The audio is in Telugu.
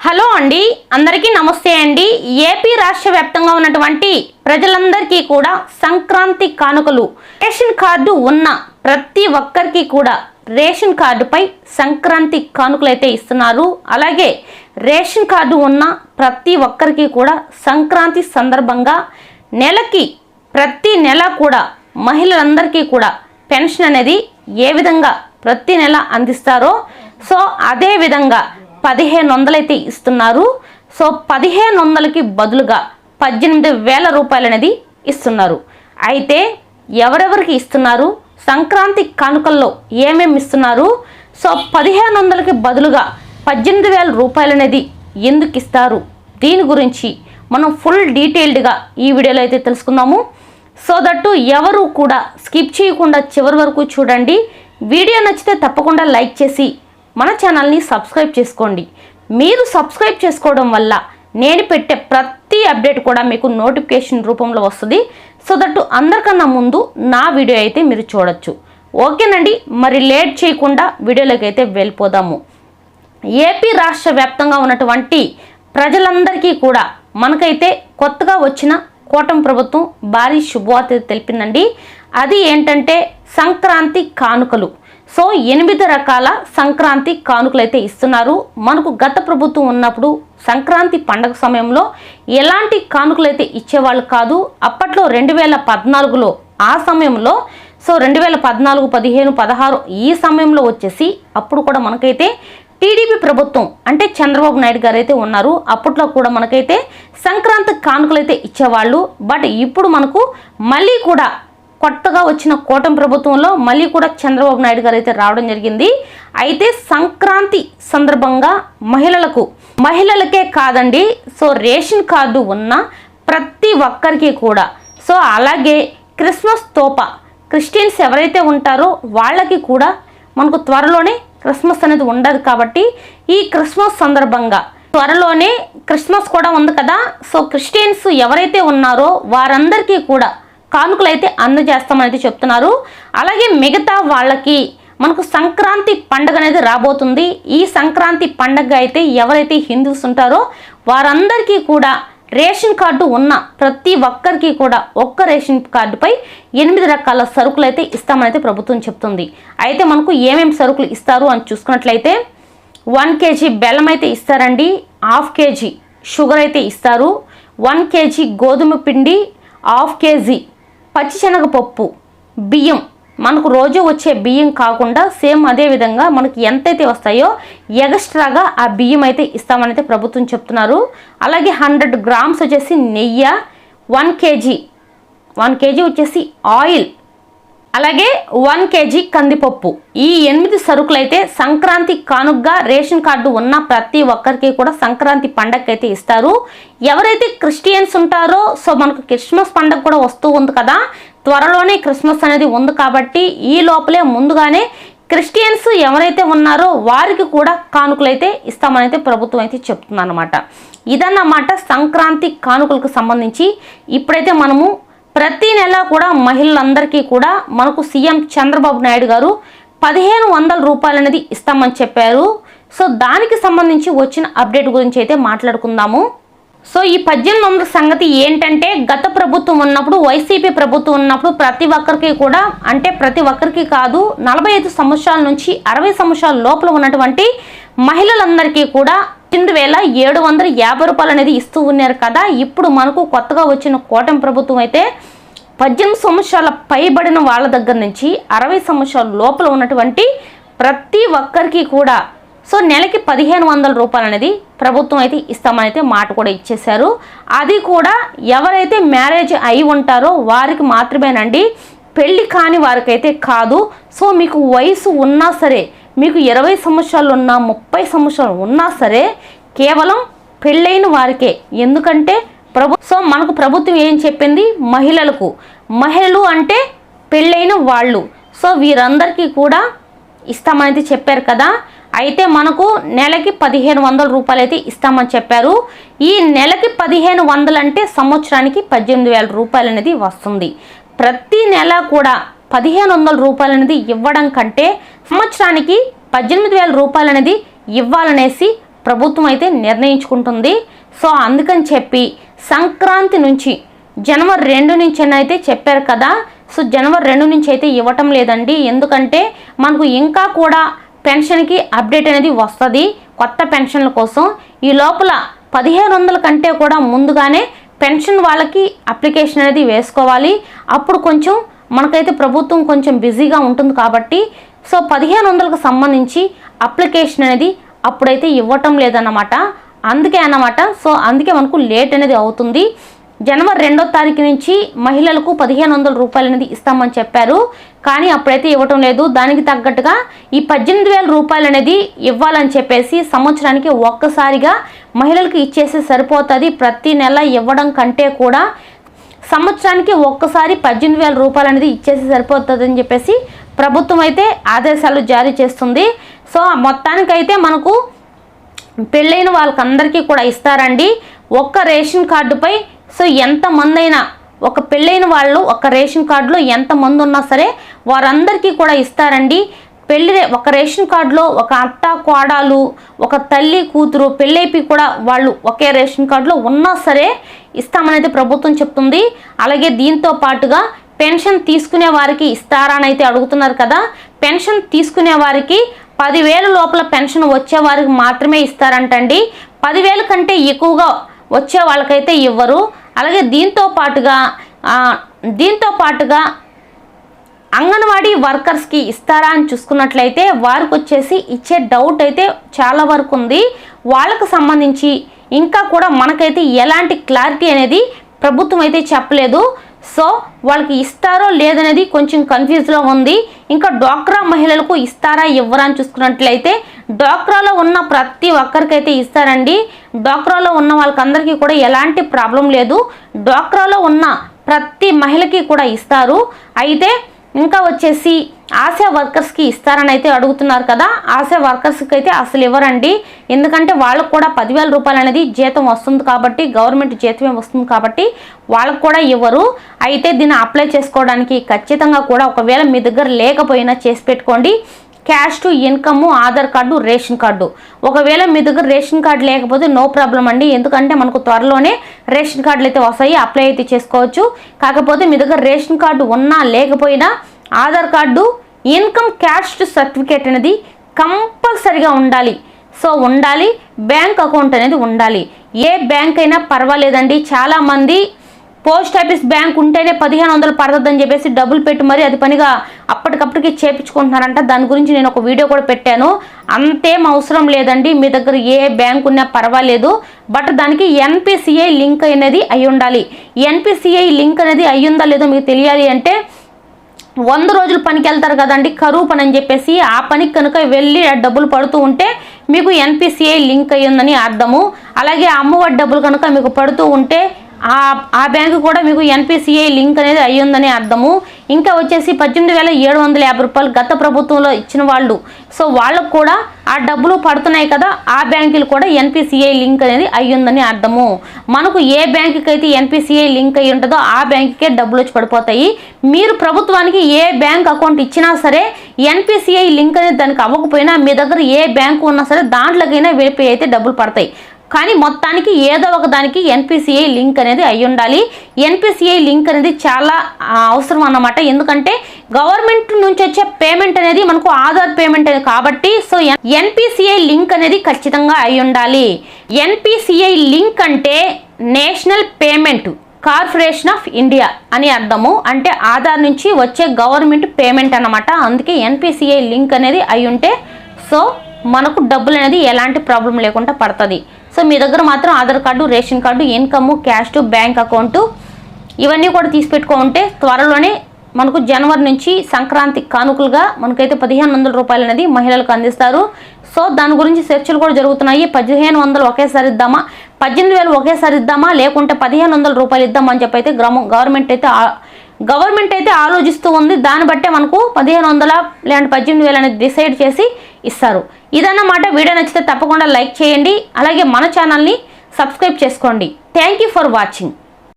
హలో అండి అందరికీ నమస్తే అండి. ఏపీ రాష్ట్ర వ్యాప్తంగా ఉన్నటువంటి ప్రజలందరికీ కూడా సంక్రాంతి కానుకలు రేషన్ కార్డు ఉన్న ప్రతి ఒక్కరికి కూడా రేషన్ కార్డుపై సంక్రాంతి కానుకలు అయితే ఇస్తున్నారు. అలాగే రేషన్ కార్డు ఉన్న ప్రతి ఒక్కరికి కూడా సంక్రాంతి సందర్భంగా నెలకి ప్రతి నెల కూడా మహిళలందరికీ కూడా పెన్షన్ అనేది ఏ విధంగా ప్రతి నెల అందిస్తారో సో అదే విధంగా పదిహేను వందలైతే ఇస్తున్నారు. సో పదిహేను వందలకి బదులుగా పద్దెనిమిది వేల రూపాయలు అనేది ఇస్తున్నారు. అయితే ఎవరెవరికి ఇస్తున్నారు? సంక్రాంతి కానుకల్లో ఏమేమి ఇస్తున్నారు? సో పదిహేను వందలకి బదులుగా పద్దెనిమిది వేల రూపాయలు అనేది ఎందుకు ఇస్తారు? దీని గురించి మనం ఫుల్ డీటెయిల్డ్గా ఈ వీడియోలో అయితే తెలుసుకుందాము. సో దట్టు ఎవరు కూడా స్కిప్ చేయకుండా చివరి వరకు చూడండి. వీడియో నచ్చితే తప్పకుండా లైక్ చేసి మన ఛానల్ని సబ్స్క్రైబ్ చేసుకోండి. మీరు సబ్స్క్రైబ్ చేసుకోవడం వల్ల నేను పెట్టే ప్రతి అప్డేట్ కూడా మీకు నోటిఫికేషన్ రూపంలో వస్తుంది. సో దట్టు అందరికన్నా ముందు నా వీడియో అయితే మీరు చూడొచ్చు. ఓకేనండి మరి లేట్ చేయకుండా వీడియోలోకి అయితే వెళ్ళిపోదాము. ఏపీ రాష్ట్ర వ్యాప్తంగా ఉన్నటువంటి ప్రజలందరికీ కూడా మనకైతే కొత్తగా వచ్చిన కూటమి ప్రభుత్వం భారీ శుభవార్త తెలిపిందండి. అది ఏంటంటే సంక్రాంతి కానుకలు. సో ఎనిమిది రకాల సంక్రాంతి కానుకలు అయితే ఇస్తున్నారు. మనకు గత ప్రభుత్వం ఉన్నప్పుడు సంక్రాంతి పండగ సమయంలో ఎలాంటి కానుకలు అయితే ఇచ్చేవాళ్ళు కాదు. అప్పట్లో రెండు వేల పద్నాలుగులో ఆ సమయంలో సో రెండు వేల పద్నాలుగు పదిహేను పదహారు ఈ సమయంలో వచ్చేసి అప్పుడు కూడా మనకైతే టీడీపీ ప్రభుత్వం అంటే చంద్రబాబు నాయుడు గారు అయితే ఉన్నారు. అప్పట్లో కూడా మనకైతే సంక్రాంతి కానుకలు అయితే ఇచ్చేవాళ్ళు. బట్ ఇప్పుడు మనకు మళ్ళీ కూడా కొత్తగా వచ్చిన కూటమి ప్రభుత్వంలో మళ్ళీ కూడా చంద్రబాబు నాయుడు గారు అయితే రావడం జరిగింది. అయితే సంక్రాంతి సందర్భంగా మహిళలకు మహిళలకే కాదండి సో రేషన్ కార్డు ఉన్న ప్రతి ఒక్కరికి కూడా సో అలాగే క్రిస్మస్ తోప క్రిస్టియన్స్ ఎవరైతే ఉంటారో వాళ్ళకి కూడా మనకు త్వరలోనే క్రిస్మస్ అనేది ఉండదు కాబట్టి ఈ క్రిస్మస్ సందర్భంగా త్వరలోనే క్రిస్మస్ కూడా ఉంది కదా. సో క్రిస్టియన్స్ ఎవరైతే ఉన్నారో వారందరికీ కూడా కానుకలు అయితే అందజేస్తామని చెప్తున్నారు. అలాగే మిగతా వాళ్ళకి మనకు సంక్రాంతి పండుగ అనేది రాబోతుంది. ఈ సంక్రాంతి పండుగ అయితే ఎవరైతే హిందూస్ ఉంటారో వారందరికీ కూడా రేషన్ కార్డు ఉన్న ప్రతి ఒక్కరికి కూడా ఒక్క రేషన్ కార్డుపై ఎనిమిది రకాల సరుకులు అయితే ఇస్తామనైతే ప్రభుత్వం చెప్తుంది. అయితే మనకు ఏమేమి సరుకులు ఇస్తారు అని చూసుకున్నట్లయితే వన్ కేజీ బెల్లం అయితే ఇస్తారండి హాఫ్ కేజీ షుగర్ అయితే ఇస్తారు వన్ కేజీ గోధుమ పిండి హాఫ్ కేజీ పచ్చిశనగపప్పు బియ్యం. మనకు రోజు వచ్చే బియ్యం కాకుండా సేమ్ అదే విధంగా మనకి ఎంతైతే వస్తాయో ఎగస్ట్రాగా ఆ బియ్యం అయితే ఇస్తామనైతే ప్రభుత్వం చెప్తున్నారు. అలాగే హండ్రెడ్ గ్రామ్స్ వచ్చేసి నెయ్యి వన్ కేజీ. వన్ కేజీ వచ్చేసి ఆయిల్. అలాగే వన్ కేజీ కందిపప్పు. ఈ ఎనిమిది సరుకులు అయితే సంక్రాంతి కానుగ్గా రేషన్ కార్డు ఉన్న ప్రతి ఒక్కరికి కూడా సంక్రాంతి పండగకి అయితే ఇస్తారు. ఎవరైతే క్రిస్టియన్స్ ఉంటారో సో మనకు క్రిస్మస్ పండగ కూడా వస్తూ ఉంది కదా త్వరలోనే క్రిస్మస్ అనేది ఉంది కాబట్టి ఈ లోపలే ముందుగానే క్రిస్టియన్స్ ఎవరైతే ఉన్నారో వారికి కూడా కానుకలు అయితే ఇస్తామనైతే ప్రభుత్వం అయితే చెప్తుందన్నమాట. ఇదన్నమాట సంక్రాంతి కానుకలకు సంబంధించి ఇప్పుడైతే మనము ప్రతి నెల కూడా మహిళలందరికీ కూడా మనకు సీఎం చంద్రబాబు నాయుడు గారు పదిహేను వందల రూపాయలు అనేది ఇస్తామని చెప్పారు. సో దానికి సంబంధించి వచ్చిన అప్డేట్ గురించి అయితే మాట్లాడుకుందాము. సో ఈ పద్దెనిమిది వందల సంగతి ఏంటంటే గత ప్రభుత్వం ఉన్నప్పుడు వైసీపీ ప్రభుత్వం ఉన్నప్పుడు ప్రతి ఒక్కరికి కూడా అంటే ప్రతి ఒక్కరికి కాదు నలభై ఐదు సంవత్సరాల నుంచి అరవై సంవత్సరాల లోపల ఉన్నటువంటి మహిళలందరికీ కూడా పద్దెనిమిది వేల ఏడు వందల యాభై రూపాయలు అనేది ఇస్తూ ఉన్నారు కదా. ఇప్పుడు మనకు కొత్తగా వచ్చిన కూటమి ప్రభుత్వం అయితే పద్దెనిమిది సంవత్సరాల పైబడిన వాళ్ళ దగ్గర నుంచి అరవై సంవత్సరాల లోపల ఉన్నటువంటి ప్రతి ఒక్కరికి కూడా సో నెలకి పదిహేను వందల రూపాయలు అనేది ప్రభుత్వం అయితే ఇస్తామనైతే మాట కూడా ఇచ్చేశారు. అది కూడా ఎవరైతే మ్యారేజ్ అయి ఉంటారో వారికి మాత్రమేనండి పెళ్ళి కాని వారికైతే కాదు. సో మీకు వయసు ఉన్నా సరే మీకు ఇరవై సంవత్సరాలు ఉన్నా ముప్పై సంవత్సరాలు ఉన్నా సరే కేవలం పెళ్ళైన వారికే. ఎందుకంటే ప్రభు సో మనకు ప్రభుత్వం ఏం చెప్పింది? మహిళలకు. మహిళలు అంటే పెళ్ళైన వాళ్ళు. సో వీరందరికీ కూడా ఇస్తామనేది చెప్పారు కదా. అయితే మనకు నెలకి పదిహేను వందల రూపాయలు అయితే ఇస్తామని చెప్పారు. ఈ నెలకి పదిహేను వందలు అంటే సంవత్సరానికి పద్దెనిమిది వేల రూపాయలు అనేది వస్తుంది. ప్రతి నెల కూడా పదిహేను వందల రూపాయలు అనేది ఇవ్వడం కంటే సంవత్సరానికి పద్దెనిమిది వేల రూపాయలు అనేది ఇవ్వాలనేసి ప్రభుత్వం అయితే నిర్ణయించుకుంటుంది. సో అందుకని చెప్పి సంక్రాంతి నుంచి జనవరి రెండు నుంచి అని అయితే చెప్పారు కదా. సో జనవరి రెండు నుంచి అయితే ఇవ్వటం లేదండి. ఎందుకంటే మనకు ఇంకా కూడా పెన్షన్కి అప్డేట్ అనేది వస్తుంది కొత్త పెన్షన్ల కోసం. ఈ లోపల పదిహేను వందల కంటే కూడా ముందుగానే పెన్షన్ వాళ్ళకి అప్లికేషన్ అనేది వేసుకోవాలి. అప్పుడు కొంచెం మనకైతే ప్రభుత్వం కొంచెం బిజీగా ఉంటుంది కాబట్టి సో పదిహేను వందలకు సంబంధించి అప్లికేషన్ అనేది అప్పుడైతే ఇవ్వటం లేదన్నమాట. అందుకే అన్నమాట. సో అందుకే మనకు లేట్ అనేది అవుతుంది. జనవరి రెండో తారీఖు నుంచి మహిళలకు పదిహేను వందల రూపాయలు అనేది ఇస్తామని చెప్పారు. కానీ అప్పుడైతే ఇవ్వటం లేదు. దానికి తగ్గట్టుగా ఈ పద్దెనిమిది వేల రూపాయలు అనేది ఇవ్వాలని చెప్పేసి సంవత్సరానికి ఒక్కసారిగా మహిళలకు ఇచ్చేసి సరిపోతుంది. ప్రతి నెల ఇవ్వడం కంటే కూడా సంవత్సరానికి ఒక్కసారి పద్దెనిమిది వేల రూపాయలు అనేది ఇచ్చేసి సరిపోతుంది అని చెప్పేసి ప్రభుత్వం అయితే ఆదేశాలు జారీ చేస్తుంది. సో మొత్తానికైతే మనకు పెళ్ళైన వాళ్ళకందరికీ కూడా ఇస్తారండి. ఒక్క రేషన్ కార్డుపై సో ఎంతమంది అయినా ఒక పెళ్ళైన వాళ్ళు ఒక రేషన్ కార్డులో ఎంతమంది ఉన్నా సరే వారందరికీ కూడా ఇస్తారండి. పెళ్ళి ఒక రేషన్ కార్డులో ఒక అత్త కోడాలు ఒక తల్లి కూతురు పెళ్ళైపి కూడా వాళ్ళు ఒకే రేషన్ కార్డులో ఉన్నా సరే ఇస్తామనైతే ప్రభుత్వం చెప్తుంది. అలాగే దీంతో పాటుగా పెన్షన్ తీసుకునే వారికి ఇస్తారా అయితే అడుగుతున్నారు కదా. పెన్షన్ తీసుకునే వారికి పదివేల లోపల పెన్షన్ వచ్చే వారికి మాత్రమే ఇస్తారంటండి. పదివేల కంటే ఎక్కువగా వచ్చే వాళ్ళకైతే ఇవ్వరు. అలాగే దీంతో పాటుగా దీంతో పాటుగా అంగన్వాడీ వర్కర్స్కి ఇస్తారా అని చూసుకున్నట్లయితే వారికి వచ్చేసి ఇచ్చే డౌట్ అయితే చాలా వరకు ఉంది. వాళ్ళకు సంబంధించి ఇంకా కూడా మనకైతే ఎలాంటి క్లారిటీ అనేది ప్రభుత్వం అయితే చెప్పలేదు. సో వాళ్ళకి ఇస్తారో లేదనేది కొంచెం కన్ఫ్యూజ్లో ఉంది. ఇంకా డ్వాక్రా మహిళలకు ఇస్తారా ఇవ్వరా అని చూసుకున్నట్లయితే డ్వాక్రాలో ఉన్న ప్రతి ఒక్కరికైతే ఇస్తారండి. డ్వాక్రాలో ఉన్న వాళ్ళకందరికీ కూడా ఎలాంటి ప్రాబ్లం లేదు. డ్వాక్రాలో ఉన్న ప్రతి మహిళకి కూడా ఇస్తారు. అయితే ఇంకా వచ్చేసి ఆశా వర్కర్స్కి ఇస్తారని అయితే అడుగుతున్నారు కదా. ఆశా వర్కర్స్కి అయితే అసలు ఇవ్వరండి. ఎందుకంటే వాళ్ళకు కూడా పదివేల రూపాయలు అనేది జీతం వస్తుంది కాబట్టి గవర్నమెంట్ జీతమే వస్తుంది కాబట్టి వాళ్ళకు కూడా ఇవ్వరు. అయితే దీన్ని అప్లై చేసుకోవడానికి ఖచ్చితంగా కూడా ఒకవేళ మీ దగ్గర లేకపోయినా చేసి పెట్టుకోండి. Cash to income Aadhaar card ration card. ఒకవేళ మీ దగ్గర రేషన్ కార్డు లేకపోతే నో ప్రాబ్లం అండి. ఎందుకంటే మనకు త్వరలోనే రేషన్ కార్డులు అయితే వస్తాయి. అప్లై అయితే చేసుకోవచ్చు. కాకపోతే మీ దగ్గర రేషన్ కార్డు ఉన్నా లేకపోయినా Aadhaar card income cash certificate అనేది కంపల్సరిగా ఉండాలి. సో ఉండాలి. బ్యాంక్ అకౌంట్ అనేది ఉండాలి. ఏ బ్యాంక్ అయినా పర్వాలేదండి. చాలామంది పోస్ట్ ఆఫీస్ బ్యాంక్ ఉంటేనే పదిహేను వందలు పడుతుందని చెప్పేసి డబ్బులు పెట్టి మరి అది పనిగా అప్పటికప్పటికి చేపించుకుంటున్నారంట. దాని గురించి నేను ఒక వీడియో కూడా పెట్టాను. అంతేం అవసరం లేదండి. మీ దగ్గర ఏ బ్యాంక్ ఉన్నా పర్వాలేదు. బట్ దానికి ఎన్పిసిఐ లింక్ అనేది అయి ఉండాలి. ఎన్పిసిఐ లింక్ అనేది అయ్యుందా లేదో మీకు తెలియాలి అంటే వంద రోజులు పనికి వెళ్తారు కదండి. కరువు పని అని చెప్పేసి ఆ పనికి కనుక వెళ్ళి డబ్బులు పడుతూ ఉంటే మీకు ఎన్పిసిఐ లింక్ అయ్యిందని అర్థము. అలాగే అమ్మఒడి డబ్బులు కనుక మీకు పడుతూ ఉంటే ఆ ఆ బ్యాంకు కూడా మీకు ఎన్పిసిఐ లింక్ అనేది అయ్యిందని అర్థము. ఇంకా వచ్చేసి పద్దెనిమిది వేల ఏడు వందల యాభై రూపాయలు గత ప్రభుత్వంలో ఇచ్చిన వాళ్ళు. సో వాళ్ళకు కూడా ఆ డబ్బులు పడుతున్నాయి కదా ఆ బ్యాంకులు కూడా ఎన్పిసిఐ లింక్ అనేది అయ్యిందని అర్థము. మనకు ఏ బ్యాంకుకి అయితే ఎన్పిసిఐ లింక్ అయ్యి ఉంటుందో ఆ బ్యాంకుకే డబ్బులు వచ్చి పడిపోతాయి. మీరు ప్రభుత్వానికి ఏ బ్యాంక్ అకౌంట్ ఇచ్చినా సరే ఎన్పిసిఐ లింక్ అనేది దానికి అవ్వకపోయినా మీ దగ్గర ఏ బ్యాంకు ఉన్నా సరే దాంట్లోకైనా వెళ్ళిపోయి అయితే డబ్బులు పడతాయి. కానీ మొత్తానికి ఏదో ఒక దానికి ఎన్పిసిఐ లింక్ అనేది అయి ఉండాలి. ఎన్పిసిఐ లింక్ అనేది చాలా అవసరం అన్నమాట. ఎందుకంటే గవర్నమెంట్ నుంచి వచ్చే పేమెంట్ అనేది మనకు ఆధార్ పేమెంట్ అనేది కాబట్టి సో ఎన్పిసిఐ లింక్ అనేది ఖచ్చితంగా అయి ఉండాలి. ఎన్పిసిఐ లింక్ అంటే national payment corporation of India అని అర్థము. అంటే ఆధార్ నుంచి వచ్చే గవర్నమెంట్ పేమెంట్ అనమాట అందుకే ఎన్పిసిఐ లింక్ అనేది అయి ఉంటే సో మనకు డబ్బులు అనేది ఎలాంటి ప్రాబ్లం లేకుండా పడుతుంది. సో మీ దగ్గర మాత్రం Aadhaar card ration card income cash bank account ఇవన్నీ కూడా తీసి పెట్టుకుంటే త్వరలోనే మనకు జనవరి నుంచి సంక్రాంతి కానుకలుగా మనకైతే పదిహేను వందల రూపాయలు అనేది మహిళలకు అందిస్తారు. సో దాని గురించి చర్చలు కూడా జరుగుతున్నాయి. పదిహేను వందలు ఒకేసారి ఇద్దామా? పద్దెనిమిది వేలు ఒకేసారి ఇద్దామా? లేకుంటే పదిహేను వందల రూపాయలు ఇద్దామని చెప్పి అయితే గవర్నమెంట్ అయితే గవర్నమెంట్ అయితే ఆలోచిస్తూ ఉంది. దాన్ని బట్టే మనకు పదిహేను వందల లేదంటే పద్దెనిమిది వేలు అనేది డిసైడ్ చేసి ఇస్తారు. ఇదన్నమాట. వీడియో నచ్చితే తప్పకుండా లైక్ చేయండి. అలాగే మన ఛానల్ని సబ్స్క్రైబ్ చేసుకోండి. Thank for watching